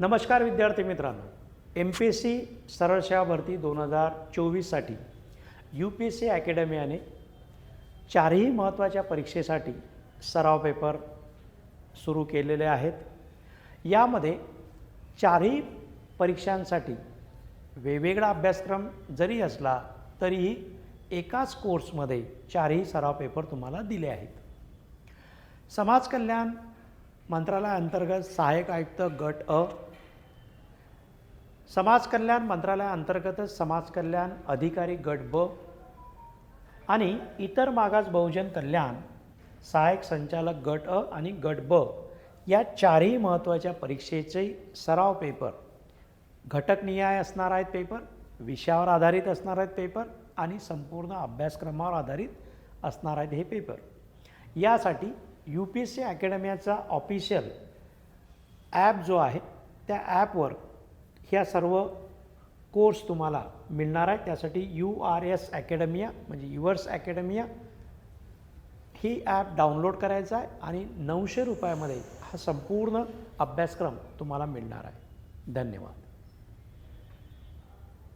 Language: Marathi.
नमस्कार विद्यार्थी मित्रांनो. एम पी एस सी सरळ सेवा भरती दोन हजार चोवीससाठी यू पी एस सी अकॅडमियाने चारही महत्त्वाच्या परीक्षेसाठी सराव पेपर सुरू केलेले आहेत. यामध्ये चारही परीक्षांसाठी वेगवेगळा अभ्यासक्रम जरी असला तरीही एकाच कोर्समध्ये चारही सराव पेपर तुम्हाला दिले आहेत. समाज कल्याण मंत्रालयाअंतर्गत सहाय्यक आयुक्त गट अ समाज कल्याण मंत्रालयाअंतर्गतच समाज कल्याण अधिकारी गट ब आणि इतर मागास बहुजन कल्याण सहाय्यक संचालक गट अ आणि गट ब या चारही महत्त्वाच्या परीक्षेचे सराव पेपर घटकनिहाय असणार आहेत पेपर विषयावर आधारित असणार आहेत पेपर आणि संपूर्ण अभ्यासक्रमावर आधारित असणार आहेत हे पेपर यासाठी यू पी एस सी अकॅडमीचा ऑफिशियल ॲप जो आहे त्या ॲपवर ह्या सर्व कोर्स तुम्हाला मिळणार आहे. त्यासाठी यू आर एस अकॅडमिया म्हणजे युवर्स अकॅडमिया ही ॲप डाउनलोड करायचा आहे आणि नऊशे रुपयामध्ये हा संपूर्ण अभ्यासक्रम तुम्हाला मिळणार आहे. धन्यवाद.